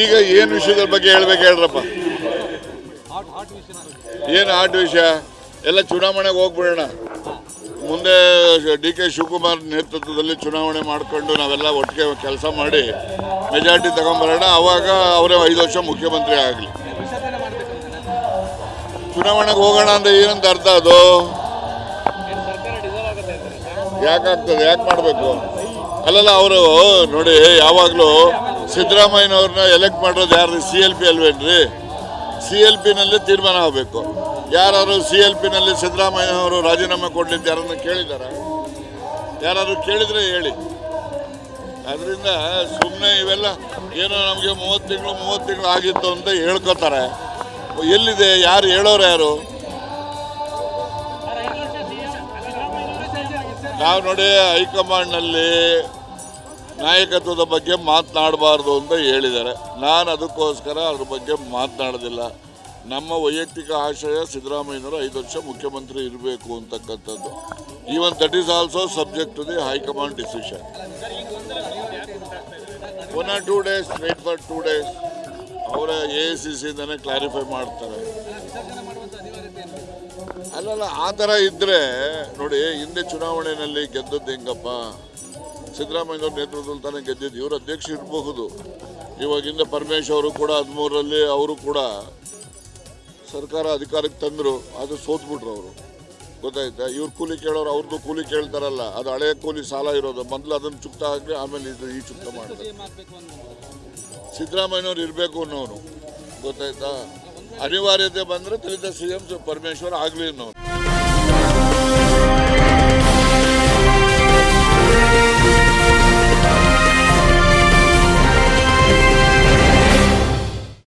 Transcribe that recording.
ಈಗ ಏನು ವಿಷಯದ ಬಗ್ಗೆ ಹೇಳ್ಬೇಕು ಹೇಳ್ರಪ್ಪ. ಏನು ಆಟ ವಿಷಯ? ಎಲ್ಲ ಚುನಾವಣೆಗೆ ಹೋಗ್ಬಿಡೋಣ. ಮುಂದೆ ಡಿ ಕೆ ಶಿವಕುಮಾರ್ ನೇತೃತ್ವದಲ್ಲಿ ಚುನಾವಣೆ ಮಾಡಿಕೊಂಡು ನಾವೆಲ್ಲ ಒಟ್ಟಿಗೆ ಕೆಲಸ ಮಾಡಿ ಮೆಜಾರಿಟಿ ತಗೊಂಬರೋಣ. ಅವಾಗ ಅವರೇ ಐದು ವರ್ಷ ಮುಖ್ಯಮಂತ್ರಿ ಆಗಲಿ. ಚುನಾವಣೆಗೆ ಹೋಗೋಣ ಅಂದ್ರೆ ಏನಂತ ಅರ್ಥ ಅದು? ಯಾಕಾಗ್ತದೆ? ಯಾಕೆ ಮಾಡಬೇಕು? ಅಲ್ಲಲ್ಲ, ಅವರು ನೋಡಿ, ಯಾವಾಗಲೂ ಸಿದ್ದರಾಮಯ್ಯನವ್ರನ್ನ ಎಲೆಕ್ಟ್ ಮಾಡೋದು ಯಾರು ಸಿ ಎಲ್ ಪಿ ಅಲ್ವೇನ್ರಿ? ಸಿ ಎಲ್ ಪಿನಲ್ಲಿ ತೀರ್ಮಾನ ಆಗಬೇಕು. ಯಾರು ಸಿ ಎಲ್ ಪಿನಲ್ಲಿ ಸಿದ್ದರಾಮಯ್ಯನವರು ರಾಜೀನಾಮೆ ಕೊಡಲಿದ್ದು ಯಾರನ್ನು ಕೇಳಿದಾರ? ಯಾರಾದ್ರು ಕೇಳಿದ್ರೆ ಹೇಳಿ. ಅದರಿಂದ ಸುಮ್ಮನೆ ಇವೆಲ್ಲ ಏನೋ ನಮಗೆ ಮೂವತ್ತು ತಿಂಗಳು ಮೂವತ್ತು ತಿಂಗಳು ಆಗಿತ್ತು ಅಂತ ಹೇಳ್ಕೊತಾರೆ. ಎಲ್ಲಿದೆ? ಯಾರು ಹೇಳೋರು ಯಾರು? ನಾವು ನೋಡಿ ಹೈಕಮಾಂಡ್ನಲ್ಲಿ ನಾಯಕತ್ವದ ಬಗ್ಗೆ ಮಾತನಾಡಬಾರ್ದು ಅಂತ ಹೇಳಿದ್ದಾರೆ. ನಾನು ಅದಕ್ಕೋಸ್ಕರ ಅದ್ರ ಬಗ್ಗೆ ಮಾತನಾಡೋದಿಲ್ಲ. ನಮ್ಮ ವೈಯಕ್ತಿಕ ಆಶಯ ಸಿದ್ದರಾಮಯ್ಯನವರು ಐದು ವರ್ಷ ಮುಖ್ಯಮಂತ್ರಿ ಇರಬೇಕು ಅಂತಕ್ಕಂಥದ್ದು. Even that is also subject to the high command decision one or two days wait for two days ಅವರ ಎ ಐ ಸಿ ಸಿಯಿಂದನೇ ಕ್ಲಾರಿಫೈ ಮಾಡ್ತಾರೆ. ಅಲ್ಲಲ್ಲ, ಆ ಥರ ಇದ್ದರೆ ನೋಡಿ, ಹಿಂದೆ ಚುನಾವಣೆಯಲ್ಲಿ ಗೆದ್ದದ್ದು ಹೆಂಗಪ್ಪ? ಸಿದ್ದರಾಮಯ್ಯವ್ರ ನೇತೃತ್ವದಲ್ಲಿ ತಾನೇ ಗೆದ್ದಿದ್ದು, ಇವರು ಅಧ್ಯಕ್ಷ ಇರಬಹುದು. ಇವಾಗಿಂದ ಪರಮೇಶ್ ಅವರು ಕೂಡ ಹದಿಮೂರರಲ್ಲಿ ಅವರು ಕೂಡ ಸರ್ಕಾರ ಅಧಿಕಾರಕ್ಕೆ ತಂದರು, ಅದು ಸೋತ್ಬಿಟ್ರು ಅವರು. ಗೊತ್ತಾಯ್ತಾ? ಇವ್ರು ಕೂಲಿ ಕೇಳೋರು ಅವ್ರದ್ದು ಕೂಲಿ ಕೇಳ್ತಾರಲ್ಲ, ಅದು ಹಳೆಯ ಕೂಲಿ ಸಾಲ ಇರೋದು. ಮೊದಲು ಅದನ್ನು ಚುಕ್ತ ಹಾಕಿ, ಆಮೇಲೆ ಇದು ಈ ಚುಕ್ತ ಮಾಡ್ತಾರೆ. ಸಿದ್ದರಾಮಯ್ಯವ್ರು ಇರಬೇಕು ಅನ್ನೋರು. ಗೊತ್ತಾಯ್ತಾ? ಅನಿವಾರ್ಯತೆ ಬಂದರೆ ತಿಳಿದ ಸಿ ಎಂ ಪರಮೇಶ್ವರ್ ಆಗಲಿ ಅನ್ನೋನು